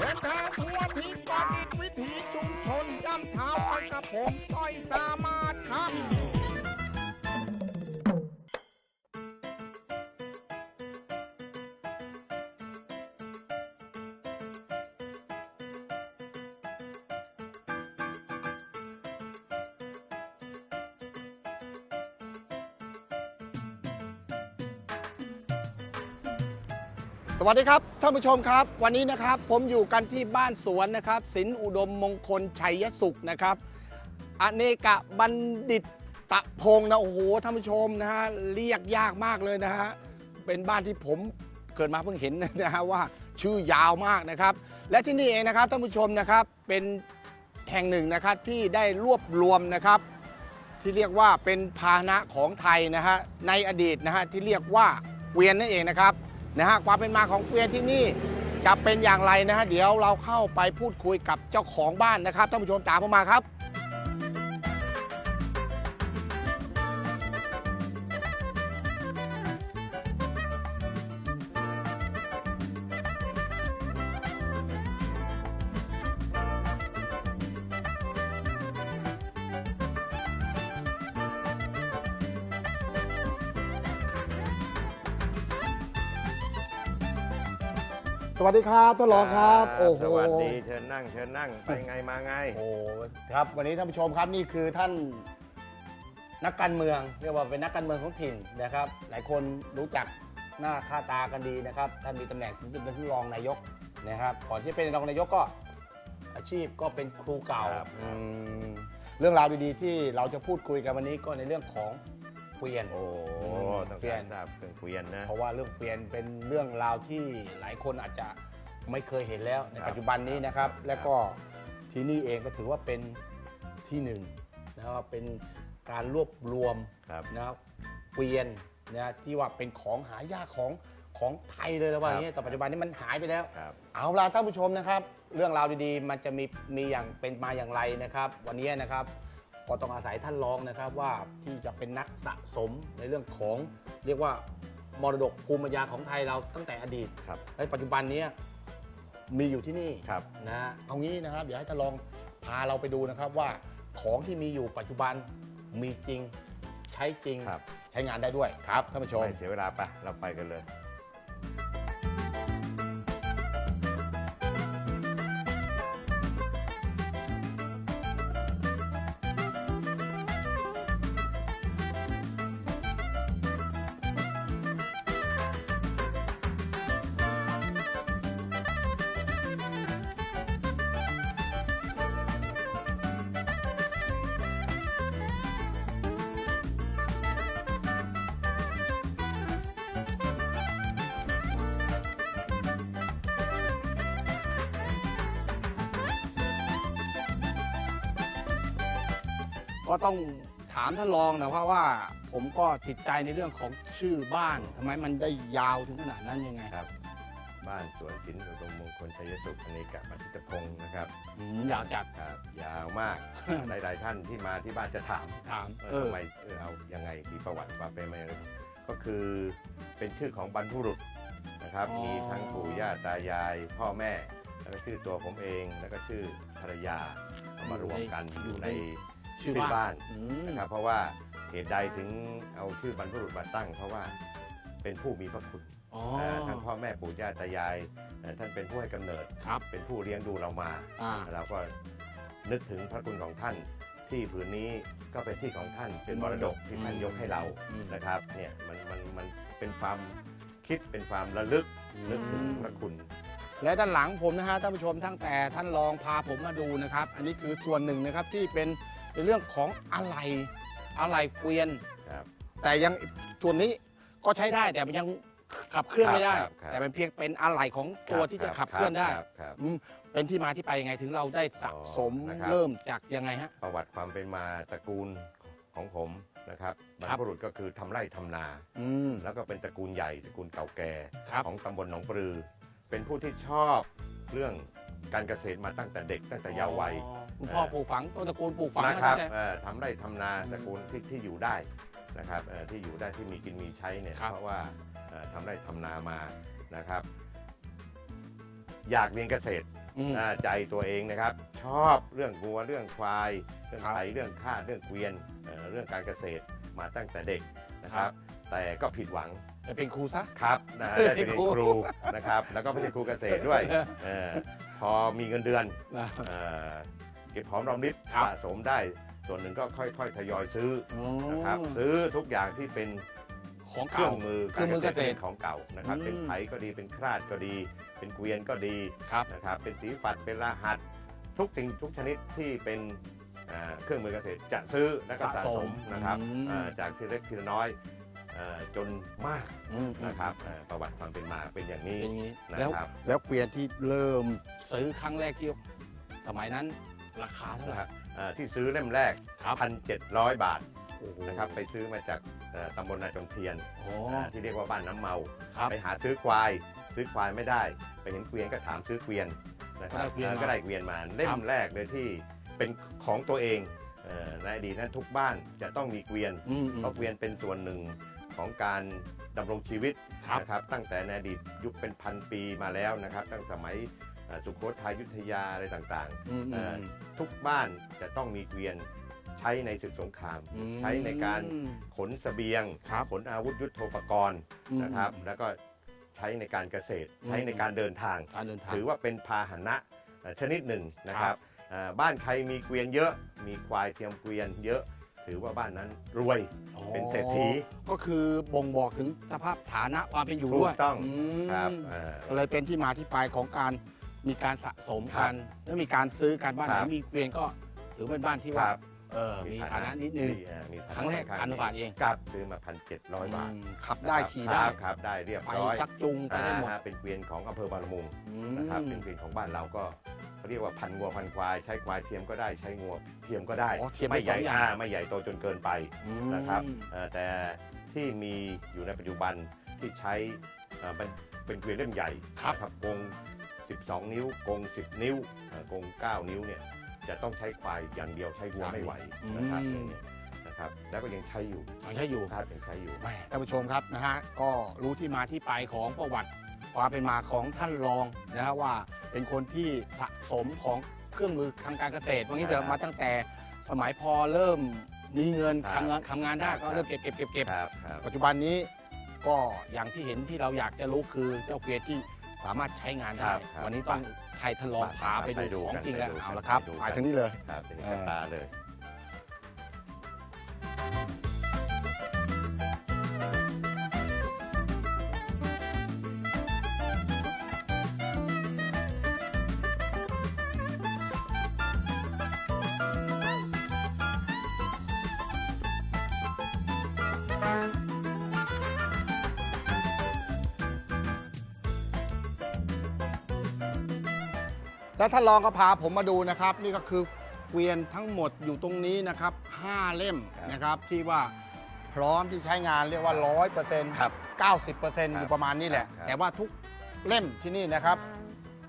เดินทางทั่วทิศประดิดวิถีชุมชนย่ำเท้าไปกับผมต้อยสามารถครับ สวัสดีครับท่านผู้ชมครับ วันนี้นะครับผมอยู่กันที่บ้านสวนนะครับสินอุดมมงคลชัยสุขนะครับ อเนกะบัณฑิตตะพงนะโอ้โหท่านผู้ชมนะฮะเรียกยากมากเลยนะฮะเป็นบ้านที่ผมเกิดมาเพิ่งเห็นนะฮะว่าชื่อยาวมากนะครับ และที่นี่เองนะครับท่านผู้ชมนะครับเป็นแห่งหนึ่งนะครับที่ได้รวบรวมนะครับ ที่เรียกว่าเป็นพาหนะของไทยนะฮะในอดีตนะฮะที่เรียกว่าเกวียนนั่นเองนะครับ นะฮะความเป็นมาของเกวียนที่นี่จะเป็นอย่างไรนะฮะเดี๋ยวเราเข้าไปพูดคุยกับเจ้าของบ้านนะครับท่านผู้ชมตามผมมาครับ สวัสดีครับท่านรองครับ โอ้โหสวัสดีเชิญนั่งเชิญนั่งไปไงมาไงโอ้โหครับ วันนี้ท่านผู้ชมครับนี่คือท่านนักการเมืองเรียกว่าเป็นนักการเมืองท้องถิ่นนะครับ หลายคนรู้จักหน้าค่าตากันดีนะครับท่านมีตำแหน่งเป็นถึงรองนายกนะครับก่อนที่จะเป็นรองนายกก็อาชีพก็เป็นครูเก่าครับอืมเรื่องราวดีๆที่เราจะพูดคุยกันวันนี้ก็ในเรื่องของ เกวียน โอ้อืมต้องเปลี่กายนรทราบเครื่องเกวียนนะ เพราะว่าเรื่องเกวียนเป็นเรื่องราวที่หลายคนอาจจะไม่เคยเห็นแล้วในครับปัจจุบันนี้นะครับ ครับ และก็ที่นี่เองก็ถือว่าเป็นที่หนึ่งนะครับเป็นการรวบรวม ครับ นะครับเกวียนนะที่ว่าเป็นของหายากของของไทยเลยนะว่าอย่างนี้แต่ปัจจุบันนี้มันหายไปแล้ว ครับ เอาล่ะท่านผู้ชมนะครับ เรื่องราวดีๆ มันจะมีมีอย่างเป็นมาอย่างไรนะครับ วันนี้นะครับ ก็ต้องอาศัยท่านรองนะครับว่าที่จะเป็นนักสะสมในเรื่องของเรียกว่ามรดกภูมิปัญญาของไทยเราตั้งแต่อดีตครับ และปัจจุบันเนี้ยมีอยู่ที่นี่ครับ นะฮะเอางี้นะครับเดี๋ยวให้ท่านรองพาเราไปดูนะครับว่าของที่มีอยู่ปัจจุบันมีจริงใช้จริง ครับ ใช้งานได้ด้วยครับท่านผู้ชม ไม่เสียเวลาไปเราไปกันเลย ก็ต้องถามท่านรองนะเพราะว่าผมก็ติดใจในเรื่องของชื่อบ้านทำไมมันได้ยาวถึงขนาดนั้นยังไงครับ บ้านสวนศิลป์อุดมมงคลชัยสุขอเนกบัณฑิตพงศ์นะครับอืมยาวจัด ครับยาวมาก หลาย ๆ ท่านที่มาที่บ้านจะถามถาม เอเอออทำไมเออเอายังไงมีประวัติความเป็นมาอย่างไรก็คือเป็นชื่อของบรรพบุรุษนะครับ อ๋อ มีทั้งปู่ย่าตายาย พ่อแม่ แล้วก็ชื่อตัวผมเองแล้วก็ชื่อภรรยาเอามารวมกันอยู่ใน ชื่อชื่อบ้าบ้านนอืมนะครับเพราะว่าเหตุใดถึงเอาชื่อบรรพบุรุษมาตั้ง เพราะว่าเป็นผู้มีพระคุณอ๋อเอ่อทั้งพ่อแม่ปู่ย่าตายายเอ่อท่านเป็นผู้ให้กำเนิด ครับ เป็นผู้เลี้ยงดูเรามา อ่า เราก็นึกถึงพระคุณของท่าน ที่ผืนนี้ก็เป็นที่ของท่านเป็นมรดกที่ท่านยกให้เราอืม นะครับเนี่ยมันมันมันเป็นความคิดเป็นความระลึกอืมนึกถึงพระคุณ และด้านหลังผมนะฮะท่านผู้ชมตั้งแต่ท่านรองพาผมมาดูนะครับ อันนี้คือส่วนหนึ่งนะครับที่เป็น ในเรื่องของอะไหล่อะไหล่เกวียน ครับ แต่ยังส่วนนี้ก็ใช้ได้แต่มันยังขับเคลื่อนไม่ได้ ครับครับ แต่เป็นเพียงเป็นอะไหล่ของตัวที่จะขับเคลื่อนได้ครับครับ อืมเป็นที่มาที่ไปยังไงถึงเราได้สะสมอ๋อนะครับ เริ่มจากยังไงฮะ ประวัติความเป็นมาตระกูลของผมนะครับบรครัรบพบุรุษก็คือทำไร่ทำนา อืม แล้วก็เป็นตระกูลใหญ่ตระกูลเก่าแก่ครับของตำบลหนองปลือ เป็นผู้ที่ชอบเรื่องการเกษตรมาตั้งแต่เด็กตั้งแต่เยาว์วัย อ๋อ คุณพ่อปลูกฝังต้นตระกูลปลูกฝังนะมาครัตั้บงแต่ เอ่อทำไร่ทำนาอืมตระกูลที่ที่อยู่ได้นะครับเอ่อที่อยู่ได้ที่มีกินมีใช้เนี่ยครับ เพราะว่าเอ่อทำไร่ทำนามานะครับ อยากเรียนเกษตรอืม อ่าใจตัวเองนะครับ ชอบเรื่องวัวเรื่องควาย เรื่องครับไถเรื่องข้าเรื่องเกวียนเอ่อเรื่องการเกษตรมาตั้งแต่เด็กนะคครัรับ บ แต่ก็ผิดหวังจะเป็นครูซะ ครับนะฮะได้ไปเรียนครูนะครับ แล้วก็ไม่ใช่ครูเกษตรด้วยเออพอมีเงินเดือนนะ เอ่อ เก็บหอมรอมริบครับ สะสมได้ ส่วนหนึ่งก็ค่อยๆทยอยซื้อนะครับอืมซื้อทุกอย่างที่เป็นของเครื่เก่า องมือเครื่องมือเกษตรป็นของเก่านะครับอืมเป็นไถก็ดีเป็นคราดก็ดี เป็นเกวียนก็ดีครับ นะครับ เป็นสีฝัดเป็นรหัส ทุกสิ่งทุกชนิดที่เป็นอ่าเครื่องมือเกษตรจะซื้อและก็สะสะสสมมนะครับอืมอ่าจากทีเล็กทีละน้อยเอ่อจนมากอืมนะครับอ่าประวัติความเป็นมาเป็นอย่างนี้เป็นอย่างนี้นะแล้วครับ แล้วเกวียนที่เริ่มซื้อครั้งแรกที่สมัยนั้น ราคาเท่าไหร่นะครับอ่าที่ซื้อเล่มแรก ครับพันเจ็ดร้อยบาทโอ้โห นะครับไปซื้อมาจากเอ่อตำบลนาจอมเทียนโอ้ อ่าที่เรียกว่าบ้านน้ำเมา ครับไปหาซื้อควาย ซื้อควายไม่ได้ ไปเห็นเกวียนก็ถามซื้อเกวียนนะครับก็ได้เกวียนมาเออก็ได้เกวียนมาเล่ครัมบแรกเลยที่เป็นของตัวเองเอ่อในอดีตนั้นทุกบ้านจะต้องมีเกวียน อืมอืม เพราะเกวียนเป็นส่วนหนึ่งของการดำรงชีวิตครับนะครับตั้งแต่ในอดีตยุคเป็นพันปีมาแล้วนะครับ ตั้งสมัย เอ่อสุโขทัยอยุธยาอะไรต่างอืมเอ่อือมๆทุกบ้านจะต้องมีเกวียนใช้ในศึกสงครามอืมใช้ในการขนเสบียงครับขนอาวุธยุทโธปกรณ์อืมนะครับ แล้วก็ใช้ในการเกษตรอืมใช้ในการเดินทางการเดินทาง ถือว่าเป็นพาหนะเอ่อชนิดหนึ่งนะคครัรับบเอ่อบ้านใครมีเกวียนเยอะ มีควายเทียมเกวียนเยอะถือว่าบ้านนั้นรวยอ๋อเป็นเศรษฐีก็คือบ่งบอกถึงสภาพฐานะความเป็นอยู่ถูด้กวยต้องมครับเอ่อก็เลยเป็นที่มาที่ไปของการ มีการสะสมครักับนแล้วมีการซื้อกันบ้านไหคนรับมีเกวียนก็ถือเป็นบ้านที่คว่ารับ เออมีฐานะนิดนึงเอ่อมีฐานะครั้งแรกค่อพันข้บาทเอง ครับซื้อมาพันเจ็ดร้อยบาทมขับได้นะครับขี่ได้ครับครับได้เรียบไปร้อยชักจูงไปได้หมดอ่าเป็นเกวียนของอำเภอบางละมุงอืมนะครับเป็นเกวียนของบ้านเราก็เขาเรียกว่าพันงัวพันควายใช้ควายเทียมก็ได้ใช้งัวเทียมก็ได้ อ๋อเทียมไม่ใหญ่ได้สองอย่าง อ่าไม่ใหญ่โตจนเกินไป อืม นะครับเอ่อแต่ที่มีอยู่ในปัจจุบันที่ใช้เอ่อเป็นเป็นเกวียนเล่มใหญ่ครับ นะกง 12 นิ้วกง 10 นิ้วเอ่อกง 9 นิ้วเนี่ยจะต้องใช้ควายอย่างเดียวใช้วัวไม่ไหวนะครับอืมเนี่ยนะครับแล้วก็ยังใช้อยู่ยังใช้อยู่ครับยังใช้อยู่แหม่ท่านผู้ชมครับนะฮะก็รู้ที่มาที่ไปของประวัติความเป็นมาของท่านรองนะฮะว่าเป็นคนที่สะสมของเครื่องมือทางการเกษตรวันนี้เถครัอะบมาตั้งแต่สมัยพอเริ่มมีเงินครับทำงานทำงานได้ครับก็เริ่มเก็บเก็บเก็บเก็บครับครับปัจจุบันนี้ก็อย่างที่เห็นที่เราอยากจะรู้คือเจ้าเกวียนที่ สามารถใช้งานได้ครับครับวันนี้ต้องไทยทดลองครับพาไปไปดูดูของกันจริงแล้วไปดูเอากันละครับไปดู ไปกันทางนี้เลย ครับเป็นเอ่กอตาเลย แล้วท่านรองก็พาผมมาดูนะครับ นี่ก็คือเกวียนทั้งหมดอยู่ตรงนี้นะครับห้าเล่มครับนะครับที่ว่าพร้อมที่ใช้งานเรียกว่าร้อยเปอร์เซ็นต์ครับเก้าสิบเปอร์เซ็นต์ครับอยู่ประมาณนี้แหละ ครับแต่ว่าทุกเล่มที่นี่นะครับ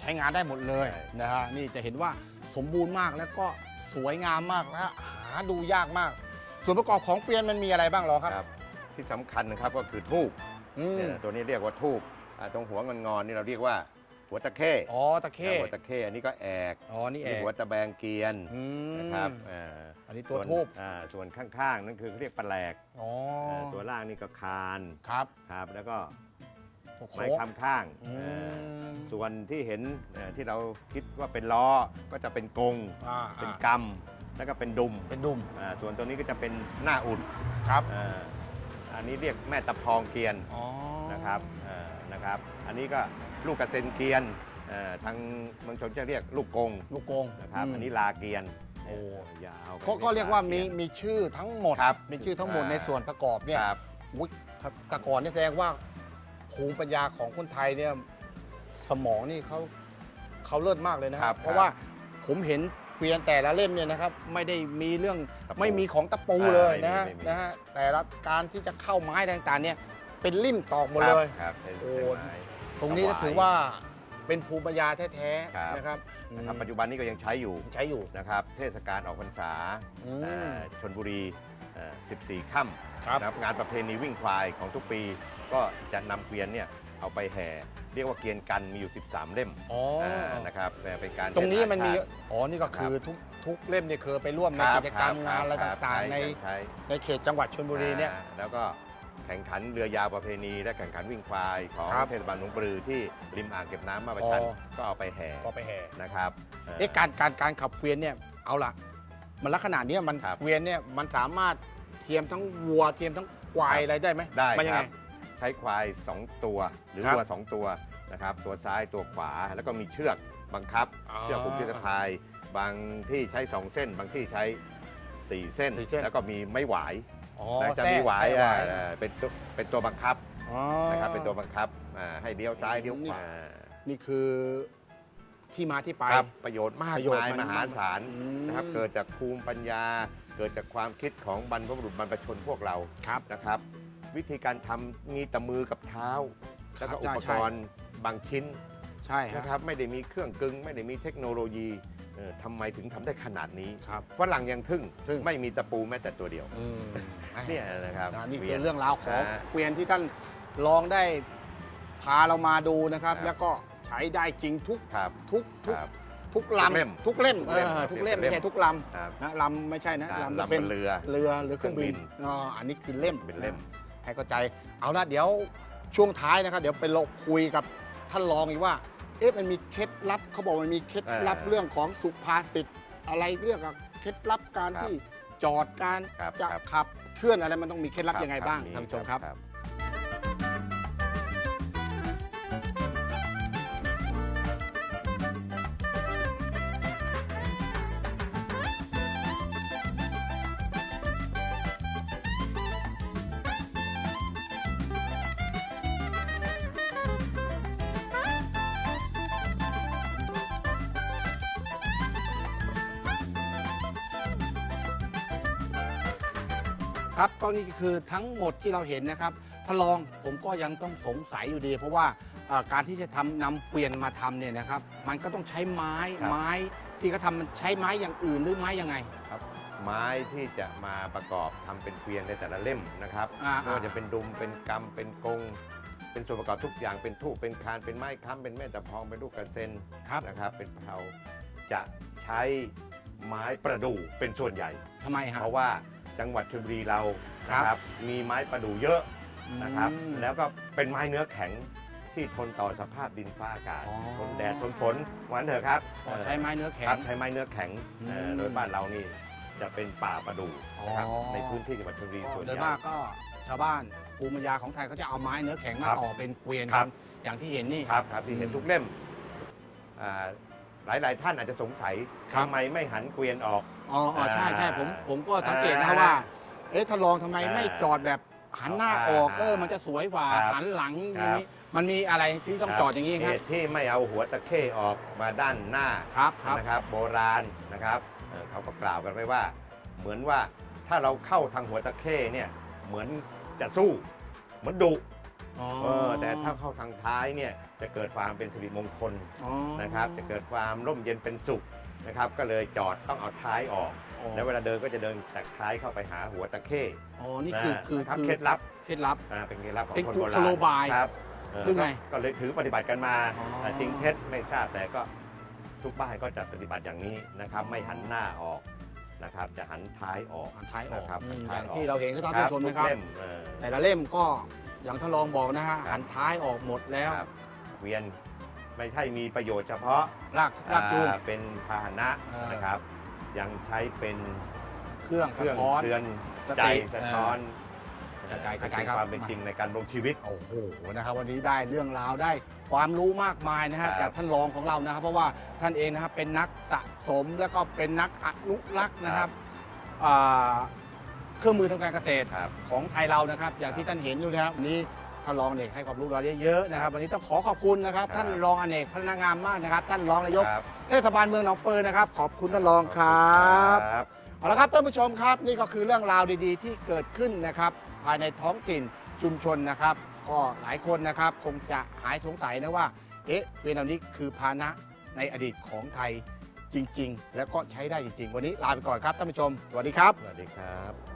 ใช้งานได้หมดเลยใช่ นะฮะนี่จะเห็นว่าสมบูรณ์มากแล้วก็สวยงามมากและหาดูยากมาก ส่วนประกอบของเกวียนมันมีอะไรบ้างหรอครับครับ ที่สำคัญนะครับก็คือทูบอืม เนี่ยตัวนี้เรียกว่าทูบอ่าตรงหัวงอนๆนี่เราเรียกว่า หัวตะเข้อ๋อตะเข้หัวตะเข้อันนี้ก็แอกอ๋อนี่เอนี่งหัวตะแบงเกียนอืมนะครับอ่าอันนี้ตัวส่นทูบอ่าส่วนข้างๆนั่นคือเขาเรียกปลาแหลกอ๋อาตัวล่างนี่ก็คานครับครับแล้วก็โอ้โหไม้คำข้างอือ่ามมส่วนที่เห็นเอ่อที่เราคิดว่าเป็นล้อก็จะเป็นกงอ่าเป็นอ่ากำแล้วก็เป็นดุมเป็นดุมอ่าส่วนตัวนี้ก็จะเป็นหน้าอุดครับอ่าอันนี้เรียกแม่ตะพองเกียนอ๋อ นะครับอ่านะครับ อันนี้ก็ลูกกระเซ็นเกียนเอ่อทางเมืองชนจะเรียกลูกกงลูกกงนะครับมอันนี้ลาเกียนโอ้ยาวไปก็ก็เรียกว่ามีลเนมีชื่อทั้งหมดครับมีชื่อทั้งหมดอ่าในส่วนประกอบเนี่ยครับอุ๊ยถ้าแต่ก่อนเนี่ยแสดงว่าภูมิปัญญาของคนไทยเนี่ยสมองนี่เขาเขาเลิศมากเลยนะคครัรับบเพราะว่าผมเห็นเกวียนแต่ละเล่มเนี่ยนะครับ ไม่ได้มีเรื่องตะปูไม่มีของตะปูอ่าเลยไม่มีนะฮะไม่มีนะฮะแต่ละการที่จะเข้าไม้ต่างๆเนี่ย เป็นริ่มตอกหมดครับเลย ครับใช่โอ้ ใช่ไม้ตรงนี้ก็ถวายถือว่าเป็นภูมิปัญญาแท้ครับๆนะครับนะครับอืมปัจจุบันนี้ก็ยังใช้อยู่ใช้อยู่ นะครับ เทศกาลออกพรรษาอืมเอ่อชนบุรีเอ่อ14 ค่ำครับ นะครับงานประเพณีวิ่งควายของทุกปี ก็จะนำเกวียนเนี่ยเอาไปแห่ เรียกว่าเกวียนกันมีอยู่ 13 เล่มอ๋อออ่านะครับแต่เป็นการตรงนี้มันมีเดิทางอ๋อ นี่ก็คือทุกทุกเล่มเนี่ยเคยไปร่วมในคบกิจกรรมคบงานอะไรคบต่างใช้ๆในใช้ในเขตจังหวัดชลบุรีเนี่ย อ่าแล้วก็ แข่งขันเรือยาวประเพณี และแข่งขันวิ่งควายของครับเทศบาลหนองปลือที่ริมอ่างเก็บน้ำมาประชันอ๋อ ก็เอาไปแห่ก็ไปแห่นะครับเอ๊ะการการการขับเกวียนเนี่ยเอาละมันลักษณะเนี้ยมันครับเกวียนเนี่ยมันสามารถเทียมทั้งวัวเทียมทั้งควายอะไรได้ไหมได้มันยัคงรัไงบใช้ควาย 2 ตัวหรือครับวัว2ตัวนะครับตัวซ้ายตัวขวาแล้วก็มีเชือกบังคับ อ๋อเชือกผูกเชือกสะพาย บางที่ใช้ 2 เส้น บางที่ใช้ 4 เส้น สี่เส้นแล้วก็มีไม้หวาย อ๋อแล้วจะแทรกมีหวายแทรกอ่าเป็นตัวเป็นตัวบังคับอ๋อนะครับเป็นตัวบังคับอ่าให้เลี้ยวซ้ายเลี้ยวขวานี่คือที่มาที่ไปครับประโยชน์มากประโยชน์มายมันมหาศาลอืมนะครับ เกิดจากภูมิปัญญา เกิดจากความคิดของบรรพบุรุษบรรพชนพวกเราครับนะครับ วิธีการทำมีแต่มือกับเท้า แล้วก็ครับอุปใช่กรณ์บางชิ้น ใช่ฮะ นะครับไม่ได้มีเครื่องกึงไม่ได้มีเทคโนโลยีเออทำไมถึงทำได้ขนาดนี้ครับ ฝรั่งยังทึ่งทึ่ง ไม่มีตะปูแม้แต่ตัวเดียวอืมเนี่ยนะครับนะนี่วีคืย อเรื่องราวของนะเกวียนที่ท่านลองได้พาเรามาดูนะครับ ครับ แล้วก็ใช้ได้จริงทุกครับทุกทุกครับ ทุกทุกเล่มลำทุกเล่มทุกเล่มเออครับทุกเล่มทุกเล่มไม่ใช่ทุกลครับำนะลำไม่ใช่นะอ่าลำจะลำเป็นบนเรือ เรือหรือเครื่องบินเครื่องบินอ๋ออันนี้คือเล่มเป็นเล่มะให้เข้าใจเอาละเดี๋ยวช่วงท้ายนะครับ เดี๋ยวไปเราคุยกับท่านรองอีกว่า เอ๊ะมันมีเคล็ดลับเขาบอกมันมีเคล็ดลับเออเรื่องของสุภาษิตอะไรเรื่องกับเคล็ดลับการครับที่จอดการครับจะครับขับเคลื่อนอะไรมันต้องมีเคล็ดลับครับยังไงบ้างมีท่านผู้ชมครับ ครับก็นี่คือทั้งหมดที่เราเห็นนะครับท่านรองผมก็ยังต้องสงสัยอยู่ดี เพราะว่าเอ่อการที่จะทำนำเกวียนมาทำเนี่ยนะครับ มันก็ต้องใช้ไม้ครับ ไม้ที่เขาทำมันใช้ไม้อย่างอื่นหรือไม้ยังไง ครับไม้ที่จะมาประกอบทำเป็นเกวียนในแต่ละเล่มนะครับอ่าไม่ว่าจะเป็นดุมเป็นกำเป็นกง เป็นส่วนประกอบทุกอย่างเป็นทูบเป็นคานเป็นไม้ค้ำเป็นแม่ตะพองเป็นลูกกระเซ็นครับ นะครับ เป็นเพลาจะใช้ไม้ประดู่เป็นส่วนใหญ่ ทำไมฮะ เพราะว่า จังหวัดชลบุรีเราครับนะครับ มีไม้ประดู่เยอะนะครับ อืม แล้วก็เป็นไม้เนื้อแข็งที่ทนต่อสภาพดินฟ้าอากาศอ๋อ ทนแดดทนฝนวันเถอะครับอ๋อใช้ไม้เนื้อแข็ครังบใช้ไม้เนื้อแข็งอืมเอ่อโดยบ้านเรานี่จะเป็นป่าประดู่นะครับอ๋อ ในพื้นที่จังหวัดชลบุรีส่วนโดใหยญ่ มากก็ชาวบ้านภูมิปัญญาของไทยเขาจะเอาไม้เนื้อแข็งมาครับต่อเป็นเกวียนครับอย่างที่เห็นนี่ ครับครับที่เห็นทุกเล่มอ่า หลายหลาย ๆ ท่านอาจจะสงสัยครับ ทำไมไม่หันเกวียนออก อ๋ออ๋อใช่ใช่ผมอ่าผมก็สังเกตนะอ่าว่า เอ๊ะท่านรองทำไมอ่าไม่จอดแบบหันหน้าออกอ่าเออมันจะสวยกว่าครับหันหลังอครัย่างบ นี้มันมีอะไรที่ต้องจอดอย่างนี้คเหรับตุที่ไม่เอาหัวตะเข้ออกมาด้านหน้าครับครับ นะครับโบราณนะครับเอ่อเขาก็กล่าวกันไว้ว่า เหมือนว่าถ้าเราเข้าทางหัวตะเข้เนี่ยเหมือนจะสู้ เหมือนดุ อ๋อ เออแต่ถ้าเข้าทางท้ายเนี่ยจะเกิดความเป็นสิริมงคลอ๋อ นะครับ จะเกิดความร่มเย็นเป็นสุขนะครับ ก็เลยจอดต้องเอาท้ายออก อ๋อ แล้วเวลาเดินก็จะเดินจากท้ายเข้าไปหาหัวตะเข้อ๋อ นี่คือนะคือนะครับคือเคล็ดลับเคล็ดลับ อ่าเป็นเคล็ดลับของเป็นคนกุโบศราณโลบายครับเออคือไงก็ก็เลยถือปฏิบัติกันมาอ๋อแต่จริงเท็จไม่ทราบแต่ก็ทุกบ้านก็จะปฏิบัติอย่างนี้นะครับ ไม่หันหน้าออกนะครับ จะหันท้ายออกหันท้ายออกนะครับอืมหันท้ายอย่างออกที่เราเห็นก็ท่านผู้ชมนะครับ ทุกเล่มเออ แต่ละเล่มก็ อย่างท่านรองบอกนะฮะครับหันท้ายออกหมดแล้วครับเวียนไม่ใช่มีประโยชน์เฉพาะลากลากจูง อ่าเป็นพาหนะอ่านนะครับ ยังใช้เป็นเครื่องเคสะรื่องท้อน เตือนสติใจสะท้อนกระจายกกระระจายจายครับ ความเป็นจริงในการลงชีวิต โอ้โหนะครับวันนี้ได้เรื่องราวได้ความรู้มากมายนะฮะครับจากท่านรองของเรานะครับ เพราะว่าท่านเองนะครับเป็นนักสะสมแล้วก็เป็นนักอนุรักษ์นะครับอ่า เครื่องมือทางการเกษตรครับของไทยเรานะครับ อย่างที่ท่านเห็นอยู่นะครับวันนี้ท่านรองอเนกให้ความรู้เราเยอะๆนะครับ วันนี้ต้องขอขอบคุณนะครับครับท่านรองอเนกพนักงานมากนะครับ ท่านรองนายกครับ เทศบาลเมืองหนองเปิลนะครับ ขอบคุณท่านรองครับครับ เอาละครับท่านผู้ชมครับ นี่ก็คือเรื่องราวดีๆ ที่เกิดขึ้นนะครับ ภายในท้องถิ่นชุมชนนะครับ ก็หลายคนนะครับ คงจะหายสงสัยนะว่า เอ๊ะเวียนเหล่านี้คือพาหนะในอดีตของไทยจริง ๆ แล้วก็ใช้ได้จริง ๆ วันนี้ลาไปก่อนครับท่านผู้ชมสวัสดีครับ สวัสดีครับ